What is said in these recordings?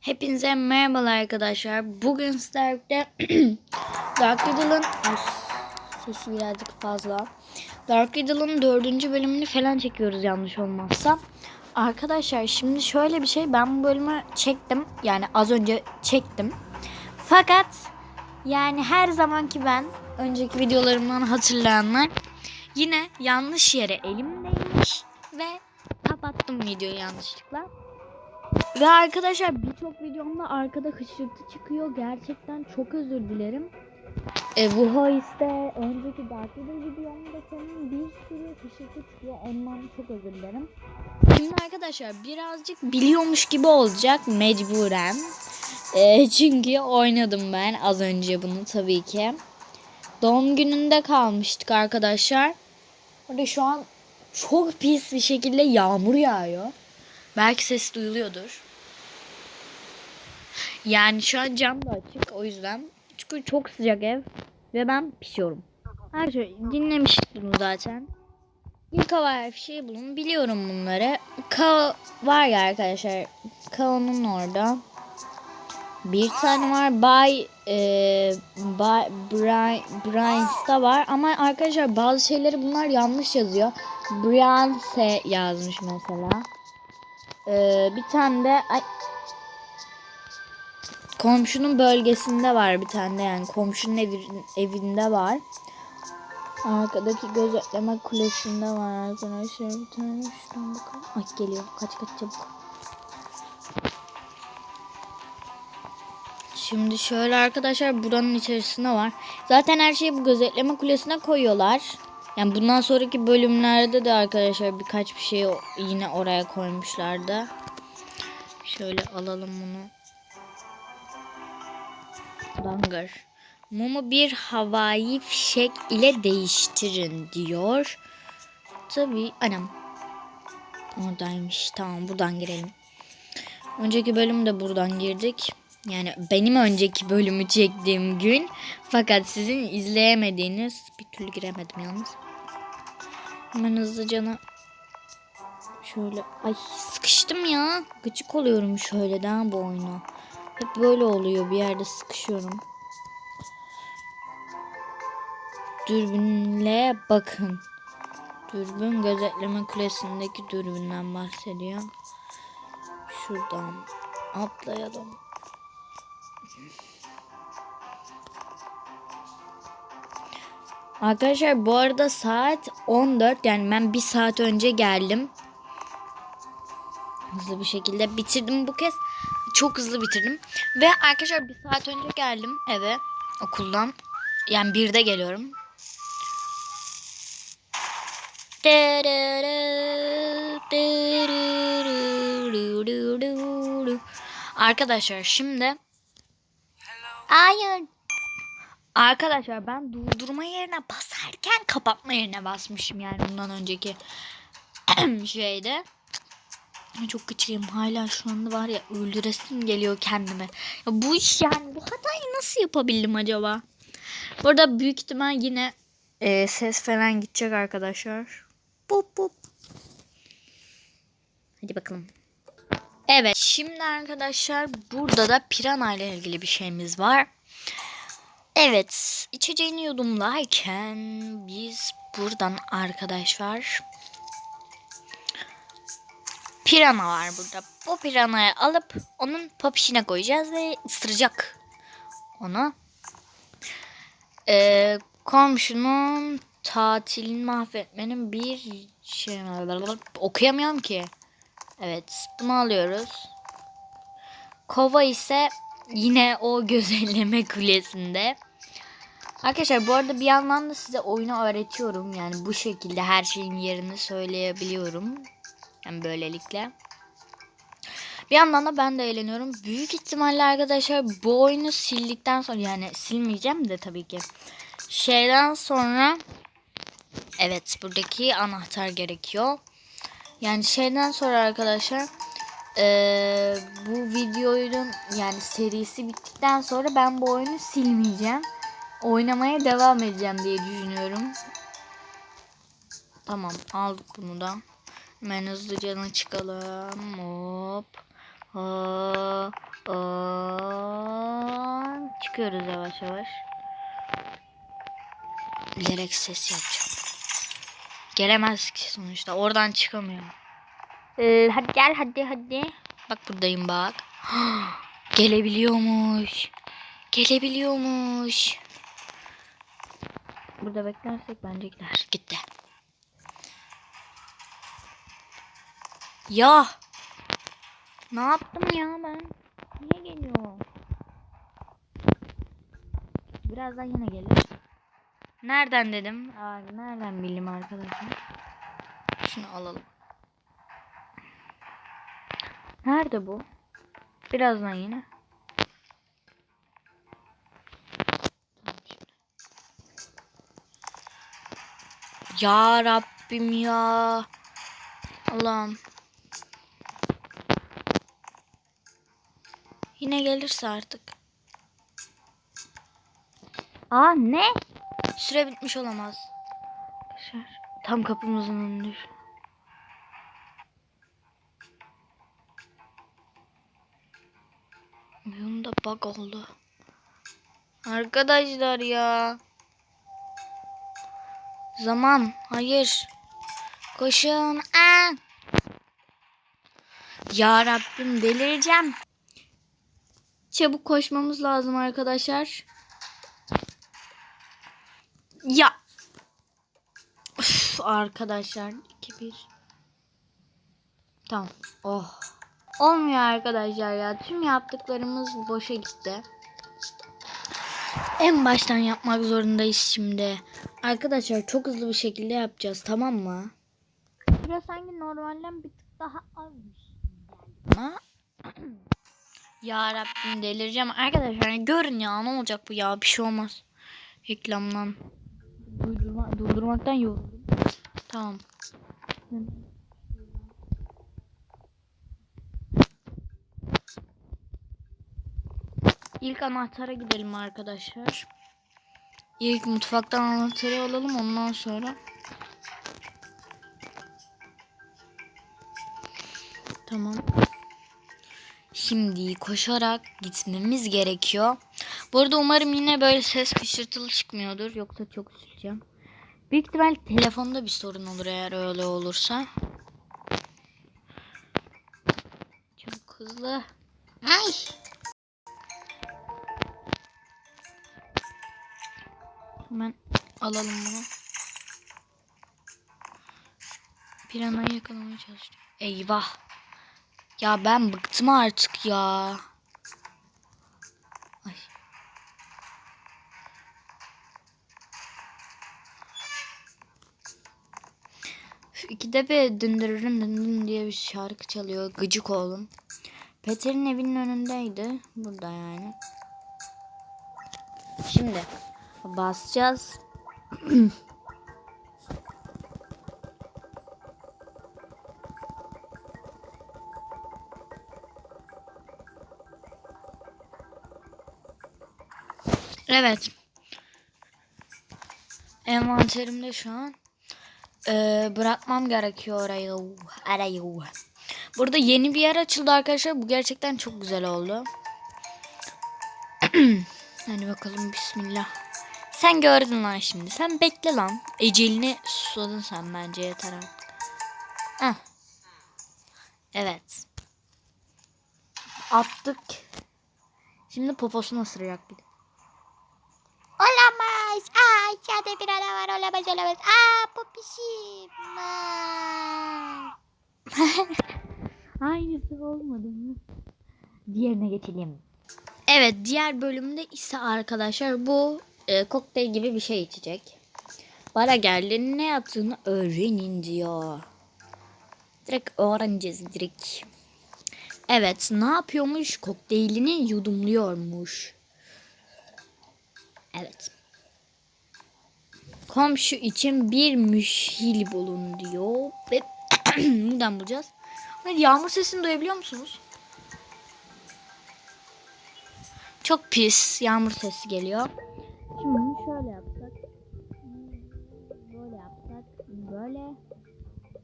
Hepinize merhabalar arkadaşlar. Bugün sizlerle Dark Riddle'ın sesi birazcık fazla. Dark Riddle'ın dördüncü bölümünü falan çekiyoruz yanlış olmazsa. Arkadaşlar şimdi şöyle bir şey ben bu bölümü çektim. Yani az önce çektim. Fakat yani her zamanki ben önceki videolarımdan hatırlayanlar yine yanlış yere elim değmiş ve kapattım videoyu yanlışlıkla. Ve arkadaşlar birçok videomda arkada hışırtı çıkıyor. Gerçekten çok özür dilerim. E, bu hoiste önceki Dark Riddle videomda senin bir sürü hışırtı çıkıyor. Ondan çok özür dilerim. Şimdi arkadaşlar birazcık biliyormuş gibi olacak mecburen. E, çünkü oynadım ben az önce bunu tabii ki. Doğum gününde kalmıştık arkadaşlar. Orada şu an çok pis bir şekilde yağmur yağıyor. Belki ses duyuluyordur. Yani şu an cam da açık o yüzden. Çünkü çok sıcak ev ve ben pişiyorum. Her şey dinlemiştim zaten. İlk hava şey bulun. Biliyorum bunları. Ka var ya arkadaşlar. Kao'nun orada. Bir tane var. Bay e, Bay Brian Brian's'ta var ama arkadaşlar bazı şeyleri bunlar yanlış yazıyor. Brian'se yazmış mesela. Ee, bir tane de ay, komşunun bölgesinde var bir tane de yani komşunun evi, evinde var. Arkadaki gözetleme kulesinde var arkadaşlar bir tane şuradan bakalım. Ay geliyor kaç kaç çabuk. Şimdi şöyle arkadaşlar buranın içerisinde var. Zaten her şeyi bu gözetleme kulesine koyuyorlar. Yani bundan sonraki bölümlerde de arkadaşlar birkaç bir şey yine oraya koymuşlardı. Şöyle alalım bunu. Dangar. Mumu bir havai fişek ile değiştirin diyor. Tabii anam. Oradaymış. Tamam buradan girelim. Önceki bölümde buradan girdik. Yani benim önceki bölümü çektiğim gün. Fakat sizin izleyemediğiniz bir türlü giremedim yalnız. Hemen hızlıca şöyle ay sıkıştım ya. Gıcık oluyorum şöyle daha bu oyuna. Hep böyle oluyor bir yerde sıkışıyorum. Dürbünle bakın. Dürbün gözetleme kulesindeki dürbünden bahsediyor. Şuradan atlayalım. Arkadaşlar bu arada saat 14 yani ben bir saat önce geldim. Hızlı bir şekilde bitirdim bu kez. Çok hızlı bitirdim. Ve arkadaşlar bir saat önce geldim eve okuldan. Yani birde geliyorum. Arkadaşlar şimdi Hayır. Arkadaşlar ben durdurma yerine basarken kapatma yerine basmışım yani bundan önceki şeyde. Çok gıcığım hala şu anda var ya öldüresim geliyor kendime. Ya bu iş yani bu hatayı nasıl yapabildim acaba? Burada büyük ihtimal yine e, ses falan gidecek arkadaşlar. Bup bup. Hadi bakalım. Evet şimdi arkadaşlar burada da pirana ile ilgili bir şeyimiz var. Evet içeceğini yudumlarken biz buradan arkadaşlar pirana var burada. Bu piranayı alıp onun papişine koyacağız ve ısıracak onu. Ee, komşunun tatilini mahvetmenin bir şey okuyamıyorum ki. Evet bunu alıyoruz. Kova ise yine o gözelleme kulesinde. Arkadaşlar bu arada bir yandan da size oyunu öğretiyorum. Yani bu şekilde her şeyin yerini söyleyebiliyorum. Yani böylelikle. Bir yandan da ben de eğleniyorum. Büyük ihtimalle arkadaşlar bu oyunu sildikten sonra yani silmeyeceğim de tabii ki. Şeyden sonra evet buradaki anahtar gerekiyor. Yani şeyden sonra arkadaşlar ee, bu videonun yani serisi bittikten sonra ben bu oyunu silmeyeceğim. Oynamaya devam edeceğim diye düşünüyorum. Tamam aldık bunu da. Hemen hızlıca çıkalım. Hop. Hop. Hop. çıkıyoruz yavaş yavaş. Bilerek ses yapacağım. Gelemez ki sonuçta. Oradan çıkamıyor. Ee, hadi gel hadi hadi. Bak buradayım bak. Gelebiliyormuş. Gelebiliyormuş. Burada beklersek bence gider. Gitti. Ya. Ne yaptım ya ben? Niye geliyor? Birazdan yine gelir. Nereden dedim? Aa, nereden bildim arkadaşlar? Şunu alalım. Nerede bu? Birazdan yine. Ya Rabbim ya. Allah'ım. Yine gelirse artık. Aa ne? Süre bitmiş olamaz. Tam kapımızın önünde. Oyunda bug oldu. Arkadaşlar ya. Zaman. Hayır. Koşun. Aa. Ya Rabbim delireceğim. Çabuk koşmamız lazım arkadaşlar. Ya. Üf, arkadaşlar 2 1. Tamam. Oh. Olmuyor arkadaşlar ya. Tüm yaptıklarımız boşa gitti. En baştan yapmak zorundayız şimdi. Arkadaşlar çok hızlı bir şekilde yapacağız tamam mı? Biraz sanki normalden bir tık daha azmış. Ama ya Rabbim delireceğim. Arkadaşlar görün ya ne olacak bu ya bir şey olmaz. Reklamdan durdurma, durdurmaktan yoruldum. Tamam. İlk anahtara gidelim arkadaşlar. İlk mutfaktan anahtarı alalım ondan sonra. Tamam. Şimdi koşarak gitmemiz gerekiyor. Bu arada umarım yine böyle ses kışırtılı çıkmıyordur. Yoksa çok üzüleceğim. Büyük ihtimal telefonda bir sorun olur eğer öyle olursa. Çok hızlı. Ay. Hemen alalım bunu. Piranayı yakalamaya çalışıyor. Eyvah. Ya ben bıktım artık ya. Ay. Üf, İkide bir dındırırın dındın diye bir şarkı çalıyor. Gıcık oğlum. Peter'in evinin önündeydi. Burada yani. Şimdi basacağız. Evet. Envanterimde şu an. Ee, bırakmam gerekiyor orayı. Arayı. Burada yeni bir yer açıldı arkadaşlar. Bu gerçekten çok güzel oldu. Hadi bakalım bismillah. Sen gördün lan şimdi. Sen bekle lan. Ecelini susadın sen bence yeter artık. Heh. Evet. Attık. Şimdi poposunu ısıracak bir de. Olamaz. Aa içeride bir adam var. Olamaz olamaz. Aa popişim. Aynısı olmadı mı? Diğerine geçelim. Evet diğer bölümde ise arkadaşlar bu e, kokteyl gibi bir şey içecek. Bara geldi ne yaptığını öğrenin diyor. Direkt öğreneceğiz direkt. Evet ne yapıyormuş? Kokteylini yudumluyormuş. Evet. Komşu için bir müşhil bulun diyor. Ve buradan bulacağız. Yağmur sesini duyabiliyor musunuz? Çok pis yağmur sesi geliyor. Şimdi şöyle yapsak. Böyle yapsak. Böyle.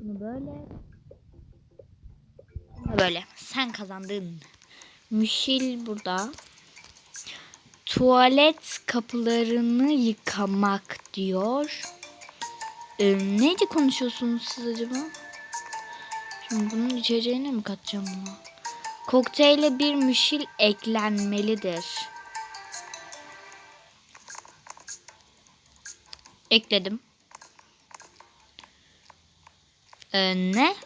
Bunu böyle. Böyle. Sen kazandın. Müşil burada. tuvalet kapılarını yıkamak diyor. Ee, neydi konuşuyorsunuz siz acaba? Şimdi bunun içeceğine mi katacağım bunu? Kokteyle bir müşil eklenmelidir. Ekledim. Ee, ne?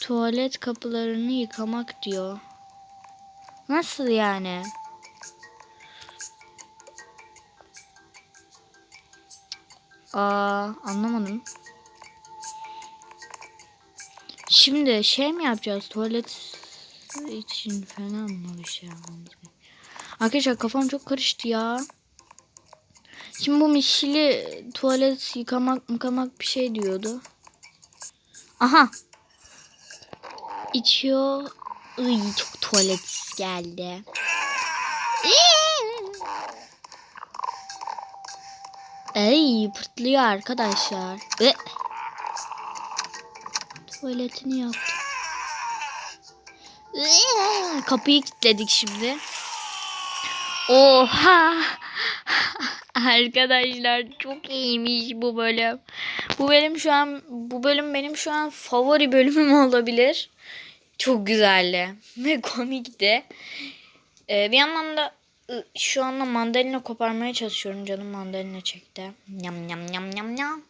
Tuvalet kapılarını yıkamak diyor. Nasıl yani? Aa, anlamadım. Şimdi şey mi yapacağız? Tuvalet için falan mı bir şey yapmamız Arkadaşlar kafam çok karıştı ya. Şimdi bu mişili tuvalet yıkamak yıkamak bir şey diyordu. Aha. İçiyor. Iy, çok tuvalet geldi. Ey pırtlıyor arkadaşlar. Ve tuvaletini yaptı. Kapıyı kilitledik şimdi. Oha! Arkadaşlar çok iyiymiş bu bölüm. Bu bölüm şu an bu bölüm benim şu an favori bölümüm olabilir. Çok güzeldi ve komikti. Ee, bir yandan da şu anda mandalina koparmaya çalışıyorum. Canım mandalina çekti. Yam yam yam yam yam.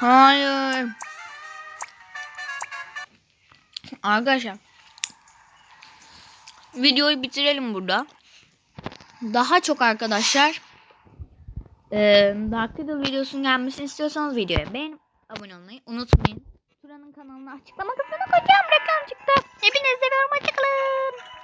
Hayır. Arkadaşlar. Videoyu bitirelim burada. Daha çok arkadaşlar. Ee, Dark Riddle videosunun gelmesini istiyorsanız videoya beğenip abone olmayı unutmayın. Turan'ın kanalına açıklama kısmına koyacağım rakamcıkta. Hepinizi seviyorum. Hoşçakalın.